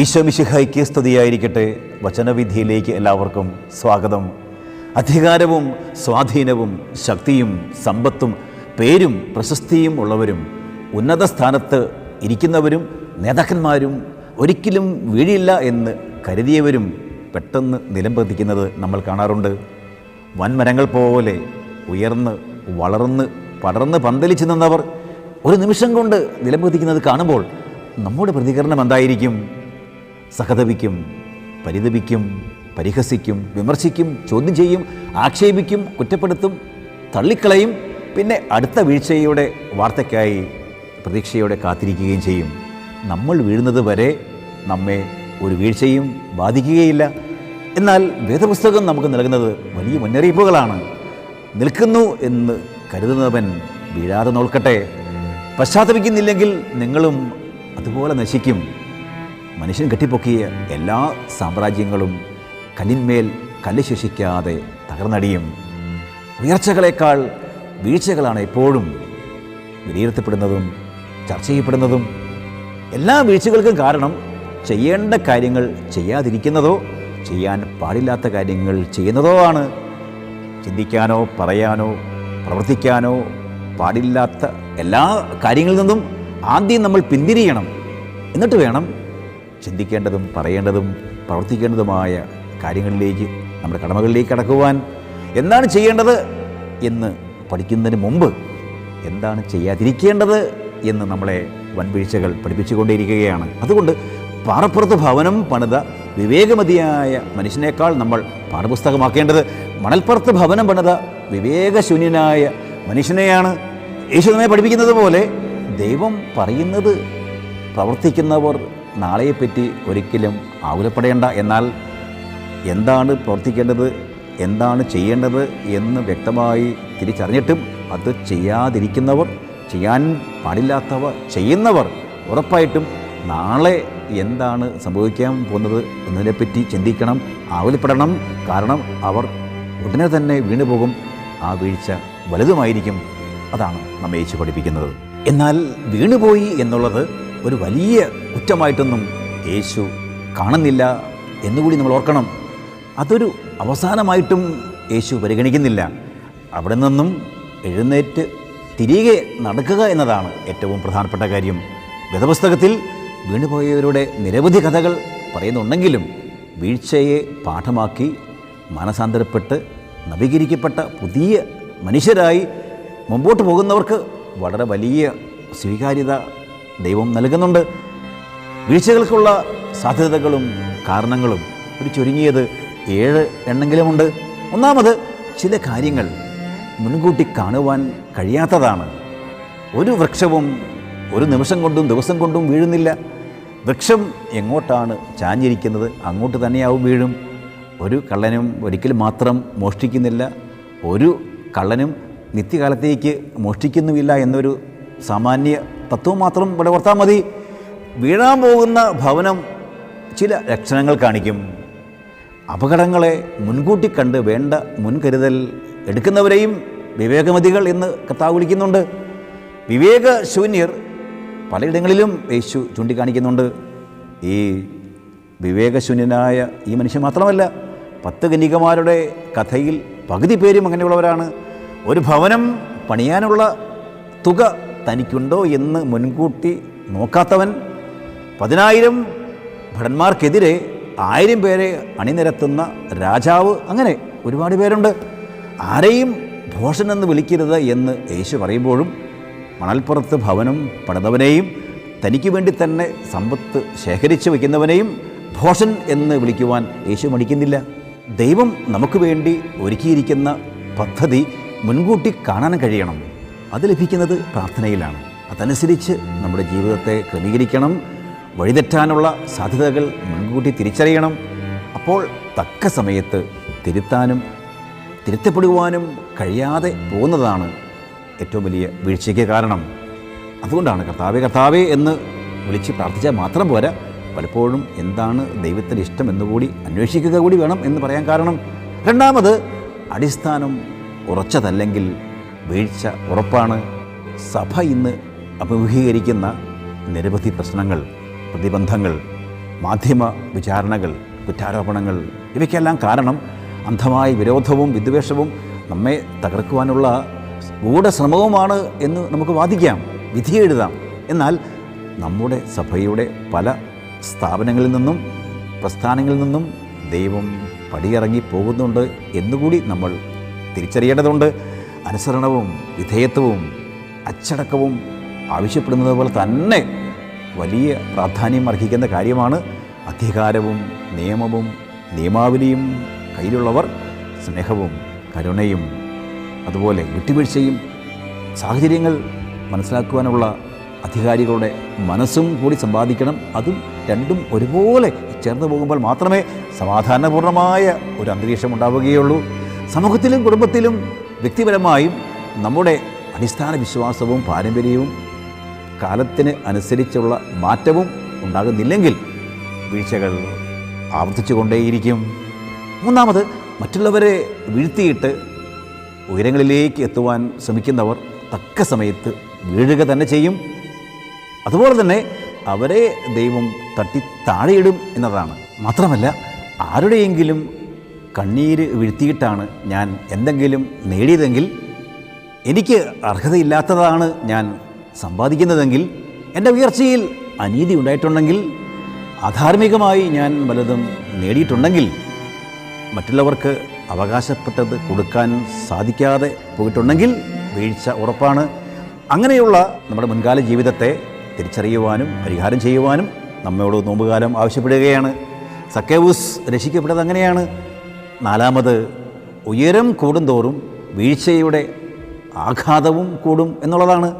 ഈശോമിശിഹായ്ക്ക് സ്തുതിയായിരിക്കട്ടെ. വചനവിധിയിലേക്ക് എല്ലാവർക്കും സ്വാഗതം. അധികാരവും സ്വാധീനവും ശക്തിയും സമ്പത്തും പേരും പ്രശസ്തിയും ഉള്ളവരും ഉന്നത സ്ഥാനത്ത് ഇരിക്കുന്നവരും നേതാക്കന്മാരും ഒരിക്കലും വീഴില്ല എന്ന് കരുതിയവരും പെട്ടെന്ന് നിലംപതിക്കുന്നത് നമ്മൾ കാണാറുണ്ട്. വൻമരങ്ങൾ പോലെ ഉയർന്ന് വളർന്ന് പടർന്ന് പന്തലിച്ചു നിന്നവർ ഒരു നിമിഷം കൊണ്ട് നിലംപതിക്കുന്നത് കാണുമ്പോൾ നമ്മുടെ പ്രതികരണം എന്തായിരിക്കും? സഹതപിക്കും പരിതപിക്കും പരിഹസിക്കും വിമർശിക്കും ചോദ്യം ചെയ്യും ആക്ഷേപിക്കും കുറ്റപ്പെടുത്തും തള്ളിക്കളയും പിന്നെ അടുത്ത വീഴ്ചയുടെ വാർത്തയ്ക്കായി പ്രതീക്ഷയോടെ കാത്തിരിക്കുകയും ചെയ്യും. നമ്മൾ വീഴുന്നത് വരെ നമ്മെ ഒരു വീഴ്ചയും ബാധിക്കുകയില്ല. എന്നാൽ വേദപുസ്തകം നമുക്ക് നൽകുന്നത് വലിയ മുന്നറിയിപ്പുകളാണ്. നിൽക്കുന്നു എന്ന് കരുതുന്നവൻ വീഴാതെ നോൽക്കട്ടെ. പശ്ചാത്തപിക്കുന്നില്ലെങ്കിൽ നിങ്ങളും അതുപോലെ നശിക്കും. മനുഷ്യൻ കെട്ടിപ്പൊക്കിയ എല്ലാ സാമ്രാജ്യങ്ങളും കല്ലിന്മേൽ കല്ല് ശേഷിക്കാതെ തകർന്നടിയും. ഉയർച്ചകളേക്കാൾ വീഴ്ചകളാണ് എപ്പോഴും വിലയിരുത്തപ്പെടുന്നതും ചർച്ച ചെയ്യപ്പെടുന്നതും. എല്ലാ വീഴ്ചകൾക്കും കാരണം ചെയ്യേണ്ട കാര്യങ്ങൾ ചെയ്യാതിരിക്കുന്നതോ ചെയ്യാൻ പാടില്ലാത്ത കാര്യങ്ങൾ ചെയ്യുന്നതോ ആണ്. ചിന്തിക്കാനോ പറയാനോ പ്രവർത്തിക്കാനോ പാടില്ലാത്ത എല്ലാ കാര്യങ്ങളിൽ നിന്നും ആദ്യം നമ്മൾ പിന്തിരിയണം എന്നിട്ട് വേണം ചിന്തിക്കേണ്ടതും പറയേണ്ടതും പ്രവർത്തിക്കേണ്ടതുമായ കാര്യങ്ങളിലേക്ക് നമ്മുടെ കടമകളിലേക്ക് കടക്കുവാൻ എന്താണ് ചെയ്യേണ്ടത് എന്ന് പഠിക്കുന്നതിന് മുമ്പ് എന്താണ് ചെയ്യാതിരിക്കേണ്ടത് എന്ന് നമ്മളെ വൻവീഴ്ചകൾ പഠിപ്പിച്ചുകൊണ്ടേയിരിക്കുകയാണ്. അതുകൊണ്ട് പാറപ്പുറത്ത് ഭവനം പണിത വിവേകമതിയായ മനുഷ്യനേക്കാൾ നമ്മൾ പാഠപുസ്തകമാക്കേണ്ടത് മണൽപ്പുറത്ത് ഭവനം പണിത വിവേകശൂന്യനായ മനുഷ്യനെയാണ്. യേശു നമ്മെ പഠിപ്പിക്കുന്നത് പോലെ ദൈവം പറയുന്നത് പ്രവർത്തിക്കുന്നവർ നാളെയെപ്പറ്റി ഒരിക്കലും ആകുലപ്പെടേണ്ട. എന്നാൽ എന്താണ് പ്രവർത്തിക്കേണ്ടത് എന്താണ് ചെയ്യേണ്ടത് എന്ന് വ്യക്തമായി തിരിച്ചറിഞ്ഞിട്ടും അത് ചെയ്യാതിരിക്കുന്നവർ ചെയ്യാൻ പാടില്ലാത്തവ ചെയ്യുന്നവർ ഉറപ്പായിട്ടും നാളെ എന്താണ് സംഭവിക്കാൻ പോകുന്നത് എന്നതിനെപ്പറ്റി ചിന്തിക്കണം ആകുലപ്പെടണം. കാരണം അവർ ഉടനെ തന്നെ വീണുപോകും ആ വീഴ്ച വലുതുമായിരിക്കും. അതാണ് നമ്മെ പഠിപ്പിക്കുന്നത്. എന്നാൽ വീണുപോയി എന്നുള്ളത് ഒരു വലിയ കുറ്റമായിട്ടൊന്നും യേശു കാണുന്നില്ല എന്നുകൂടി നമ്മൾ ഓർക്കണം. അതൊരു അവസാനമായിട്ടും യേശു പരിഗണിക്കുന്നില്ല. അവിടെ നിന്നും എഴുന്നേറ്റ് തിരികെ നടക്കുക എന്നതാണ് ഏറ്റവും പ്രധാനപ്പെട്ട കാര്യം. ഗതപുസ്തകത്തിൽ വീണുപോയവരുടെ നിരവധി കഥകൾ പറയുന്നുണ്ടെങ്കിലും വീഴ്ചയെ പാഠമാക്കി മാനസാന്തരപ്പെട്ട് നവീകരിക്കപ്പെട്ട പുതിയ മനുഷ്യരായി മുമ്പോട്ട് പോകുന്നവർക്ക് വളരെ വലിയ സ്വീകാര്യത ദൈവം നൽകുന്നുണ്ട്. വീഴ്ചകൾക്കുള്ള സാധ്യതകളും കാരണങ്ങളും ഒരു ചുരുങ്ങിയത് ഏഴ് എണ്ണെങ്കിലുമുണ്ട്. ഒന്നാമത് ചില കാര്യങ്ങൾ മുൻകൂട്ടി കാണുവാൻ കഴിയാത്തതാണ്. ഒരു വൃക്ഷവും ഒരു നിമിഷം കൊണ്ടും ദിവസം കൊണ്ടും വീഴുന്നില്ല. വൃക്ഷം എങ്ങോട്ടാണ് ചാഞ്ഞിരിക്കുന്നത്? അങ്ങോട്ട് തന്നെയാവും വീഴും. ഒരു കള്ളനും ഒരിക്കൽ മാത്രം മോഷ്ടിക്കുന്നില്ല. ഒരു കള്ളനും നിത്യകാലത്തേക്ക് മോഷ്ടിക്കുന്നുമില്ല എന്നൊരു സാമാന്യ തത്വം മാത്രം ഇവിടെ ഓർത്താൽ മതി. വീഴാൻ പോകുന്ന ഭവനം ചില ലക്ഷണങ്ങൾ കാണിക്കും. അപകടങ്ങളെ മുൻകൂട്ടി കണ്ട് വേണ്ട മുൻകരുതൽ എടുക്കുന്നവരെയും വിവേകമതികൾ എന്ന് കർത്താവ് വിളിക്കുന്നുണ്ട്. വിവേകശൂന്യർ പലയിടങ്ങളിലും യേശു ചൂണ്ടിക്കാണിക്കുന്നുണ്ട്. ഈ വിവേകശൂന്യനായ ഈ മനുഷ്യൻ മാത്രമല്ല പത്ത് കന്യകമാരുടെ കഥയിൽ പകുതി പേരും അങ്ങനെയുള്ളവരാണ്. ഒരു ഭവനം പണിയാനുള്ള തുക തനിക്കുണ്ടോ എന്ന് മുൻകൂട്ടി നോക്കാത്തവൻ പതിനായിരം ഭടന്മാർക്കെതിരെ ആയിരം പേരെ അണിനിരത്തുന്ന രാജാവ് അങ്ങനെ ഒരുപാട് പേരുണ്ട്. ആരെയും ഭോഷനെന്ന് വിളിക്കരുത് എന്ന് യേശു പറയുമ്പോഴും മണൽപ്പുറത്ത് ഭവനം പണിതവനെയും തനിക്ക് വേണ്ടി തന്നെ സമ്പത്ത് ശേഖരിച്ചു വയ്ക്കുന്നവനെയും ഭോഷൻ എന്ന് വിളിക്കുവാൻ യേശു മടിക്കുന്നില്ല. ദൈവം നമുക്ക് വേണ്ടി ഒരുക്കിയിരിക്കുന്ന പദ്ധതി മുൻകൂട്ടി കാണാൻ കഴിയണം. അത് ലഭിക്കുന്നത് പ്രാർത്ഥനയിലാണ്. അതനുസരിച്ച് നമ്മുടെ ജീവിതത്തെ ക്രമീകരിക്കണം വഴിതെറ്റാനുള്ള സാധ്യതകൾ മുൻകൂട്ടി തിരിച്ചറിയണം. അപ്പോൾ തക്ക സമയത്ത് തിരുത്താനും തിരുത്തപ്പെടുവാനും കഴിയാതെ പോകുന്നതാണ് ഏറ്റവും വലിയ വീഴ്ചയ്ക്ക് കാരണം. അതുകൊണ്ടാണ് കർത്താവെ കർത്താവെ എന്ന് വിളിച്ച് പ്രാർത്ഥിച്ചാൽ മാത്രം പോരാ. പലപ്പോഴും എന്താണ് ദൈവത്തിന്റെ ഇഷ്ടം എന്നുകൂടി അന്വേഷിക്കുക കൂടി വേണം എന്ന് പറയാൻ കാരണം. രണ്ടാമത് അടിസ്ഥാനം ഉറച്ചതല്ലെങ്കിൽ വീഴ്ച ഉറപ്പാണ്. സഭ ഇന്ന് അഭിമുഖീകരിക്കുന്ന നിരവധി പ്രശ്നങ്ങൾ പ്രതിബന്ധങ്ങൾ മാധ്യമ വിചാരണകൾ കുറ്റാരോപണങ്ങൾ ഇവയ്ക്കെല്ലാം കാരണം അന്ധമായ വിരോധവും വിദ്വേഷവും നമ്മെ തകർക്കുവാനുള്ള ഗൂഢശ്രമവുമാണ് എന്ന് നമുക്ക് വാദിക്കാം വിധി എഴുതാം. എന്നാൽ നമ്മുടെ സഭയുടെ പല സ്ഥാപനങ്ങളിൽ നിന്നും പ്രസ്ഥാനങ്ങളിൽ നിന്നും ദൈവം പടിയിറങ്ങി പോകുന്നുണ്ട് എന്നുകൂടി നമ്മൾ തിരിച്ചറിയേണ്ടതുണ്ട്. അനുസരണവും വിധേയത്വവും അച്ചടക്കവും ആവശ്യപ്പെടുന്നത് പോലെ തന്നെ വലിയ പ്രാധാന്യം അർഹിക്കുന്ന കാര്യമാണ് അധികാരവും നിയമവും നിയമാവലിയും കയ്യിലുള്ളവർ സ്നേഹവും കരുണയും അതുപോലെ വിട്ടുവീഴ്ചയും സാഹചര്യങ്ങൾ മനസ്സിലാക്കുവാനുള്ള അധികാരികളുടെ മനസ്സും കൂടി സമ്പാദിക്കണം. അതും രണ്ടും ഒരുപോലെ ചേർന്ന് പോകുമ്പോൾ മാത്രമേ സമാധാനപൂർണമായ ഒരു അന്തരീക്ഷം ഉണ്ടാവുകയുള്ളൂ. സമൂഹത്തിലും കുടുംബത്തിലും വ്യക്തിപരമായും നമ്മുടെ അടിസ്ഥാന വിശ്വാസവും പാരമ്പര്യവും കാലത്തിന് അനുസരിച്ചുള്ള മാറ്റവും ഉണ്ടാകുന്നില്ലെങ്കിൽ വീഴ്ചകൾ ആവർത്തിച്ചു കൊണ്ടേയിരിക്കും മൂന്നാമത് മറ്റുള്ളവരെ വീഴ്ത്തിയിട്ട് ഉയരങ്ങളിലേക്ക് എത്തുവാൻ ശ്രമിക്കുന്നവർ തക്ക സമയത്ത് വീഴുക തന്നെ ചെയ്യും. അതുപോലെ തന്നെ അവരെ ദൈവം തട്ടി താഴെയിടും എന്നതാണ്. മാത്രമല്ല ആരുടെയെങ്കിലും കണ്ണീര് വീഴ്ത്തിയിട്ടാണ് ഞാൻ എന്തെങ്കിലും നേടിയതെങ്കിൽ എനിക്ക് അർഹതയില്ലാത്തതാണ് ഞാൻ സമ്പാദിക്കുന്നതെങ്കിൽ എന്റെ ഉയർച്ചയിൽ അനീതി ഉണ്ടായിട്ടുണ്ടെങ്കിൽ അധാർമികമായി ഞാൻ വലതും നേടിയിട്ടുണ്ടെങ്കിൽ മറ്റുള്ളവർക്ക് അവകാശപ്പെട്ടത് കൊടുക്കാൻ സാധിക്കാതെ പോയിട്ടുണ്ടെങ്കിൽ വീഴ്ച ഉറപ്പാണ്. അങ്ങനെയുള്ള നമ്മുടെ മുൻകാല ജീവിതത്തെ തിരിച്ചറിയുവാനും പരിഹാരം ചെയ്യുവാനും നമ്മയോട് നോമ്പുകാലം ആവശ്യപ്പെടുകയാണ്. സക്കേവൂസ് രക്ഷിക്കപ്പെട്ടത് അങ്ങനെയാണ്. നാലാമത് ഉയരം കൂടുന്തോറും വീഴ്ചയുടെ ആഘാതവും കൂടും എന്നുള്ളതാണ്.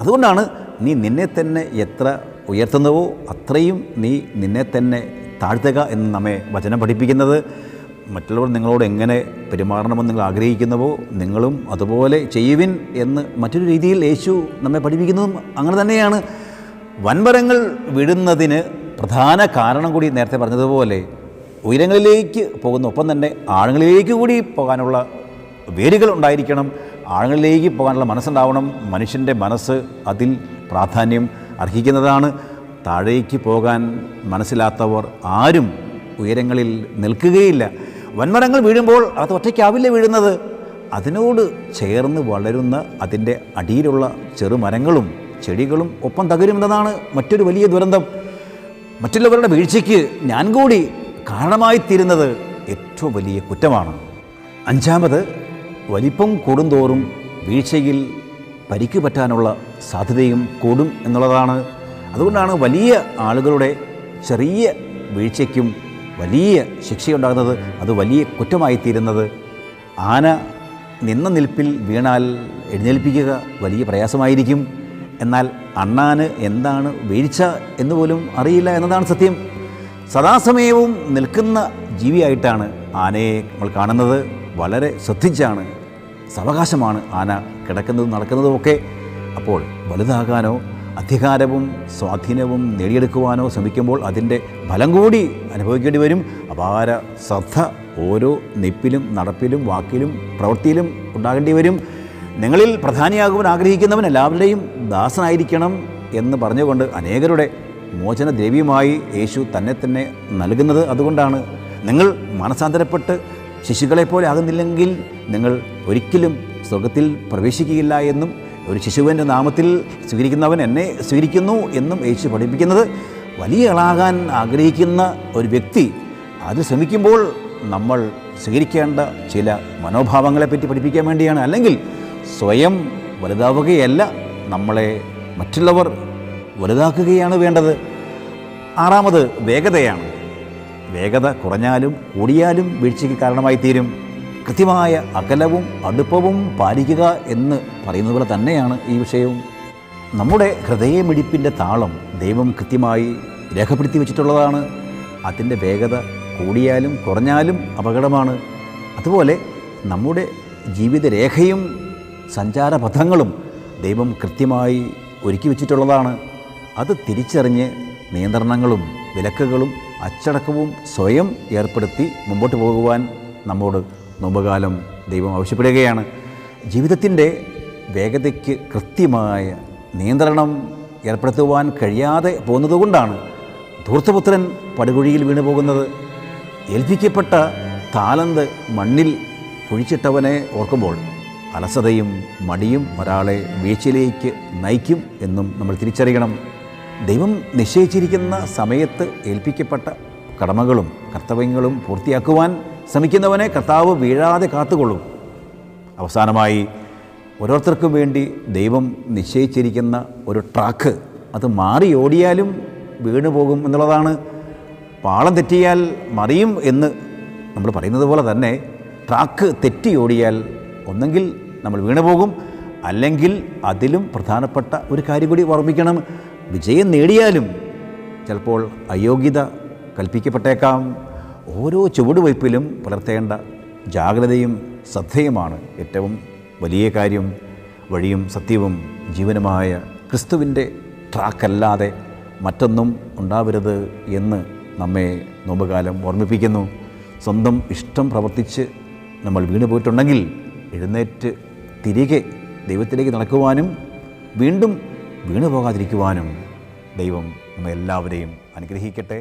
അതുകൊണ്ടാണ് നീ നിന്നെ തന്നെ എത്ര ഉയർത്തുന്നുവോ അത്രയും നീ നിന്നെ തന്നെ താഴ്ത്തുക എന്ന് നമ്മെ വചനം പഠിപ്പിക്കുന്നത്. മറ്റുള്ളവർ നിങ്ങളോട് എങ്ങനെ പെരുമാറണമെന്ന് നിങ്ങൾ ആഗ്രഹിക്കുന്നുവോ നിങ്ങളും അതുപോലെ ചെയ്യുവിൻ എന്ന് മറ്റൊരു രീതിയിൽ യേശു നമ്മെ പഠിപ്പിക്കുന്നതും അങ്ങനെ തന്നെയാണ്. വൻമരങ്ങൾ വിടുന്നതിന് പ്രധാന കാരണം കൂടി നേരത്തെ പറഞ്ഞതുപോലെ ഉയരങ്ങളിലേക്ക് പോകുന്ന ഒപ്പം തന്നെ ആഴങ്ങളിലേക്ക് കൂടി പോകാനുള്ള വേരുകൾ ഉണ്ടായിരിക്കണം. ആഴങ്ങളിലേക്ക് പോകാനുള്ള മനസ്സുണ്ടാവണം. മനുഷ്യന്റെ മനസ്സ് അതിൽ പ്രാധാന്യം അർഹിക്കുന്നതാണ്. താഴേക്ക് പോകാൻ മനസ്സിലാത്തവർ ആരും ഉയരങ്ങളിൽ നിൽക്കുകയില്ല. വൻമരങ്ങൾ വീഴുമ്പോൾ അത് ഒറ്റയ്ക്കാവില്ല വീഴുന്നത്. അതിനോട് ചേർന്ന് വളരുന്ന അതിന്റെ അടിയിലുള്ള ചെറുമരങ്ങളും ചെടികളും ഒപ്പം തകരുമെന്നതാണ് മറ്റൊരു വലിയ ദുരന്തം. മറ്റുള്ളവരുടെ വീഴ്ചയ്ക്ക് ഞാൻ കൂടി കാരണമായിത്തീരുന്നത് ഏറ്റവും വലിയ കുറ്റമാണ്. അഞ്ചാമത് വലിപ്പം കൂടുന്തോറും വീഴ്ചയിൽ പരിക്ക് പറ്റാനുള്ള സാധ്യതയും കൂടും എന്നുള്ളതാണ്. അതുകൊണ്ടാണ് വലിയ ആളുകളുടെ ചെറിയ വീഴ്ചയ്ക്കും വലിയ ശിക്ഷയുണ്ടാകുന്നത് അത് വലിയ കുറ്റമായിത്തീരുന്നത്. ആന നിന്ന നിൽപ്പിൽ വീണാൽ എഴുന്നേൽപ്പിക്കുക വലിയ പ്രയാസമായിരിക്കും. എന്നാൽ അണ്ണാന് എന്താണ് വീഴ്ച എന്ന് പോലും അറിയില്ല എന്നതാണ് സത്യം. സദാസമയവും നിൽക്കുന്ന ജീവിയായിട്ടാണ് ആനയെ നമ്മൾ കാണുന്നത്. വളരെ ശ്രദ്ധിച്ചാണ്. സാവകാശമാണ് ആന കിടക്കുന്നതും നടക്കുന്നതും ഒക്കെ അപ്പോൾ വലുതാകാനോ അധികാരവും സ്വാധീനവും നേടിയെടുക്കുവാനോ ശ്രമിക്കുമ്പോൾ അതിന്റെ ഫലം കൂടി അനുഭവിക്കേണ്ടി വരും. അപാര ശ്രദ്ധ ഓരോ നിപ്പിലും നടപ്പിലും വാക്കിലും പ്രവൃത്തിയിലും ഉണ്ടാകേണ്ടി വരും. നിങ്ങളിൽ പ്രധാനിയാകുവാൻ ആഗ്രഹിക്കുന്നവൻ എല്ലാവരുടെയും ദാസനായിരിക്കണം എന്ന് പറഞ്ഞുകൊണ്ട് അനേകരുടെ മോചന ദ്രവ്യമായി യേശു തന്നെ തന്നെ നൽകുന്നത് അതുകൊണ്ടാണ്. നിങ്ങൾ മനസാന്തരപ്പെട്ട് ശിശുക്കളെപ്പോലെ ആകുന്നില്ലെങ്കിൽ നിങ്ങൾ ഒരിക്കലും സ്വർഗത്തിൽ പ്രവേശിക്കുകയില്ല എന്നും ഒരു ശിശുവിന്റെ നാമത്തിൽ സ്വീകരിക്കുന്നവൻ എന്നെ സ്വീകരിക്കുന്നു എന്നും യേശു പഠിപ്പിക്കുന്നത് വലിയ ആളാകാൻ ആഗ്രഹിക്കുന്ന ഒരു വ്യക്തി. അത് ശ്രമിക്കുമ്പോൾ നമ്മൾ സ്വീകരിക്കേണ്ട ചില മനോഭാവങ്ങളെപ്പറ്റി പഠിപ്പിക്കാൻ വേണ്ടിയാണ്. അല്ലെങ്കിൽ സ്വയം വലുതാവുകയല്ല നമ്മളെ മറ്റുള്ളവർ വലുതാക്കുകയാണ് വേണ്ടത്. ആറാമത് വേഗതയാണ്. വേഗത കുറഞ്ഞാലും കൂടിയാലും വീഴ്ചയ്ക്ക് കാരണമായി തീരും കൃത്യമായ അകലവും അടുപ്പവും പാലിക്കുക എന്ന് പറയുന്നത് പോലെ തന്നെയാണ് ഈ വിഷയവും. നമ്മുടെ ഹൃദയമിടിപ്പിന്റെ താളം ദൈവം കൃത്യമായി രേഖപ്പെടുത്തി വെച്ചിട്ടുള്ളതാണ്. അതിന്റെ വേഗത കൂടിയാലും കുറഞ്ഞാലും അപകടമാണ്. അതുപോലെ നമ്മുടെ ജീവിതരേഖയും സഞ്ചാരപഥങ്ങളും ദൈവം കൃത്യമായി ഒരുക്കി വെച്ചിട്ടുള്ളതാണ്. അത് തിരിച്ചറിഞ്ഞ് നിയന്ത്രണങ്ങളും വിലക്കുകളും അച്ചടക്കവും സ്വയം ഏർപ്പെടുത്തി മുമ്പോട്ട് പോകുവാൻ നമ്മോട് നോമ്പുകാലം ദൈവം ആവശ്യപ്പെടുകയാണ്. ജീവിതത്തിന്റെ വേഗതയ്ക്ക് കൃത്യമായ നിയന്ത്രണം ഏർപ്പെടുത്തുവാൻ കഴിയാതെ പോകുന്നതുകൊണ്ടാണ് ധൂർത്തപുത്രൻ പടുകുഴിയിൽ വീണു പോകുന്നത്. ഏൽപ്പിക്കപ്പെട്ട താലന്ത് മണ്ണിൽ കുഴിച്ചിട്ടവനെ ഓർക്കുമ്പോൾ അലസതയും മടിയും ഒരാളെ വീഴ്ചയിലേക്ക് നയിക്കും എന്നും നമ്മൾ തിരിച്ചറിയണം. ദൈവം നിശ്ചയിച്ചിരിക്കുന്ന സമയത്ത് ഏൽപ്പിക്കപ്പെട്ട കടമകളും കർത്തവ്യങ്ങളും പൂർത്തിയാക്കുവാൻ ശ്രമിക്കുന്നവനെ കർത്താവ് വീഴാതെ കാത്തുകൊള്ളും. അവസാനമായി ഓരോരുത്തർക്കും വേണ്ടി ദൈവം നിശ്ചയിച്ചിരിക്കുന്ന ഒരു ട്രാക്ക് അത് മാറി ഓടിയാലും വീണു പോകും എന്നുള്ളതാണ്. പാളം തെറ്റിയാൽ മറിയും എന്ന് നമ്മൾ പറയുന്നത് പോലെ തന്നെ ട്രാക്ക് തെറ്റി ഓടിയാൽ ഒന്നെങ്കിൽ നമ്മൾ വീണു പോകും അല്ലെങ്കിൽ അതിലും പ്രധാനപ്പെട്ട ഒരു കാര്യം കൂടി ഓർമ്മിക്കണം. വിജയം നേടിയാലും ചിലപ്പോൾ അയോഗ്യത കൽപ്പിക്കപ്പെട്ടേക്കാം. ഓരോ ചുവടുവയ്പ്പിലും പുലർത്തേണ്ട ജാഗ്രതയും ശ്രദ്ധയുമാണ് ഏറ്റവും വലിയ കാര്യം. വഴിയും സത്യവും ജീവനുമായ ക്രിസ്തുവിന്റെ ട്രാക്കല്ലാതെ മറ്റൊന്നും ഉണ്ടാവരുത് എന്ന് നമ്മെ നോമ്പുകാലം ഓർമ്മിപ്പിക്കുന്നു. സ്വന്തം ഇഷ്ടം പ്രവർത്തിച്ച് നമ്മൾ വീണു പോയിട്ടുണ്ടെങ്കിൽ എഴുന്നേറ്റ് തിരികെ ദൈവത്തിലേക്ക് നടക്കുവാനും വീണ്ടും വീണു പോകാതിരിക്കുവാനും ദൈവം നമ്മെല്ലാവരെയും അനുഗ്രഹിക്കട്ടെ.